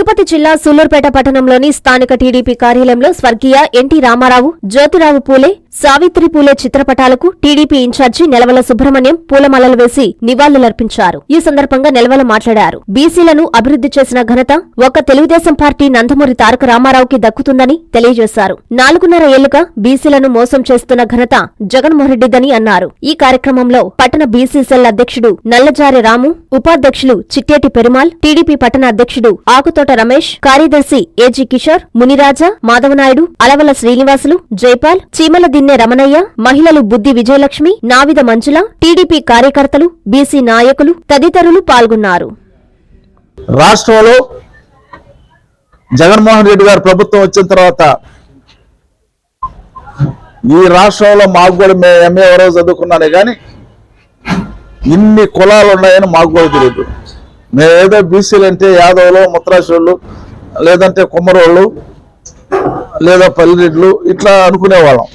తిరుపతి జిల్లా సూలూరుపేట పట్టణంలోని స్థానిక టీడీపీ కార్యాలయంలో స్వర్గీయ NT Ramarao Jyotirao Phule Savitri Phule చిత్రపటాలకు TDP in charge Nelavala Subrahmanyam పూలమాలలు వేసి నివాళులర్పించారు. ఈ సందర్భంగా నెలవల మాట్లాడారు. బీసీలను అభివృద్ధి చేసిన ఘనత ఒక్క తెలుగుదేశం పార్టీ నందమూరి తారక రామారావుకి దక్కుతుందని తెలియజేశారు. నాలుగున్నర ఏళ్ళుగా బీసీలను మోసం చేస్తున్న ఘనత జగన్మోహన్రెడ్డిదని అన్నారు. ఈ కార్యక్రమంలో పట్టణ బీసీ సెల్ అధ్యక్షుడు నల్లజారి రాము ఉపాధ్యక్షులు చిట్టేటి పెరుమాల్ టీడీపీ పట్టణ అధ్యక్షుడు ఆకుతోట రమేష్ కార్యదర్శి ఏజీ కిషోర్ మునిరాజా మాధవనాయుడు అలవల శ్రీనివాసులు జైపాల్ చీమలది దిన్నె రమణయ్య మహిళలు బుద్ధి విజయలక్ష్మి నావిద మంజుల టీడీపీ కార్యకర్తలు బీసీ నాయకులు తదితరులు పాల్గొన్నారు. రాష్ట్రంలో జగన్మోహన్ రెడ్డి గారు ప్రభుత్వం వచ్చిన తర్వాత ఈ రాష్ట్రంలో మాకు కూడా ఎంఏ ఎవరో చదువుకున్నానే కానీ ఇన్ని కులాలు ఉన్నాయని మాకు కూడా తెలియదు. మేమేదో బీసీలు అంటే యాదవులు ముత్రాశులు లేదంటే కుమ్మరోళ్ళు లేదా పల్లెరెడ్లు ఇట్లా అనుకునేవాళ్ళం.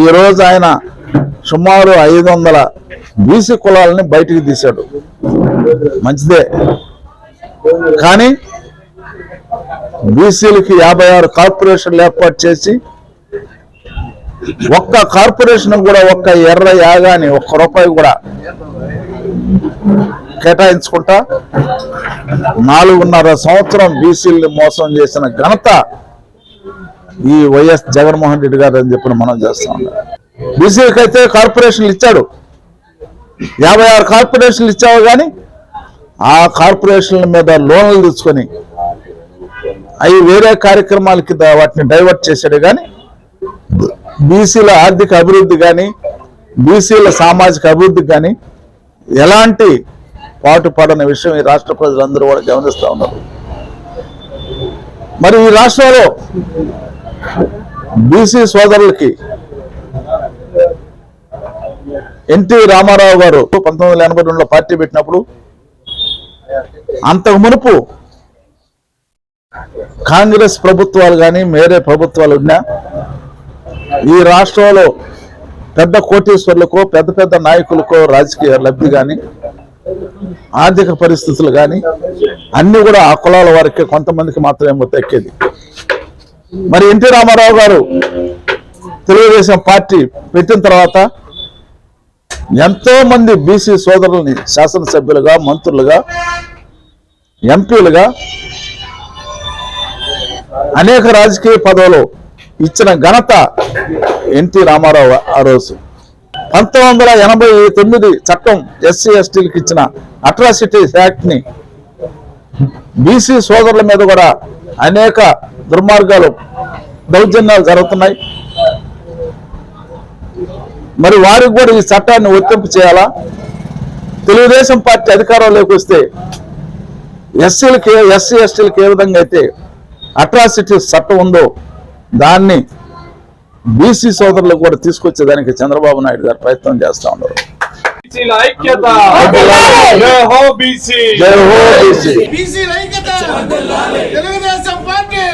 ఈరోజు ఆయన సుమారు ఐదు వందల బీసీ కులాలని బయటికి తీశాడు. మంచిదే. కానీ బీసీలకి యాభై ఆరు కార్పొరేషన్లు ఏర్పాటు చేసి ఒక్క కార్పొరేషన్ కూడా ఒక్క ఎర్ర యాగాని ఒక్క రూపాయి కూడా కేటాయించుకుంటా నాలుగున్నర సంవత్సరం బీసీల్ని మోసం చేసిన ఘనత ఈ వైఎస్ జగన్మోహన్ రెడ్డి గారు అని చెప్పి మనం చేస్తా ఉన్నాం. బీసీకి అయితే కార్పొరేషన్లు ఇచ్చాడు. యాభై ఆరు కార్పొరేషన్లు ఇచ్చావు కానీ ఆ కార్పొరేషన్ల మీద లోన్లు తీసుకొని అవి వేరే కార్యక్రమాలకి వాటిని డైవర్ట్ చేశాడు కానీ బీసీల ఆర్థిక అభివృద్ధి కానీ బీసీల సామాజిక అభివృద్ధి కానీ ఎలాంటి పాటు పడని విషయం ఈ రాష్ట్ర ప్రజలందరూ కూడా గమనిస్తూ ఉన్నారు. మరి ఈ రాష్ట్రంలో బీసీ సోదరులకి ఎన్టీ రామారావు గారు పంతొమ్మిది వందల ఎనభై రెండులో పార్టీ పెట్టినప్పుడు అంతకు మునుపు కాంగ్రెస్ ప్రభుత్వాలు కానీ మేరే ప్రభుత్వాలు ఉన్నా ఈ రాష్ట్రంలో పెద్ద కోటీశ్వర్లకో పెద్ద పెద్ద నాయకులకో రాజకీయ లబ్ధి కానీ ఆర్థిక పరిస్థితులు కానీ అన్ని కూడా ఆ కులాల వారికి కొంతమందికి మాత్రమే దక్కేది మరి ఎన్టీ రామారావు గారు తెలుగుదేశం పార్టీ పెట్టిన తర్వాత ఎంతో మంది బీసీ సోదరుల్ని శాసనసభ్యులుగా మంత్రులుగా ఎంపీలుగా అనేక రాజకీయ పదవులు ఇచ్చిన ఘనత ఎన్టీ రామారావు ఆ రోజు. పంతొమ్మిది వందల ఎనభై తొమ్మిది చట్టం ఎస్సీ ఎస్టీలకు ఇచ్చిన అట్రాసిటీస్ యాక్ట్ని బీసీ సోదరుల మీద కూడా అనేక దుర్మార్గాలు దౌర్జన్యాలు జరుగుతున్నాయి. మరి వారికి కూడా ఈ చట్టాన్ని వర్తింపు చేయాలా? తెలుగుదేశం పార్టీ అధికారంలోకి వస్తే ఎస్సీలకి ఎస్సీ ఎస్టీలకి ఏ విధంగా అయితే అట్రాసిటీస్ చట్టం ఉందో దాన్ని బీసీ సోదరులకు కూడా తీసుకొచ్చేదానికి చంద్రబాబు నాయుడు గారు ప్రయత్నం చేస్తా ఉన్నారు. తెలుగుదేశం పార్టీ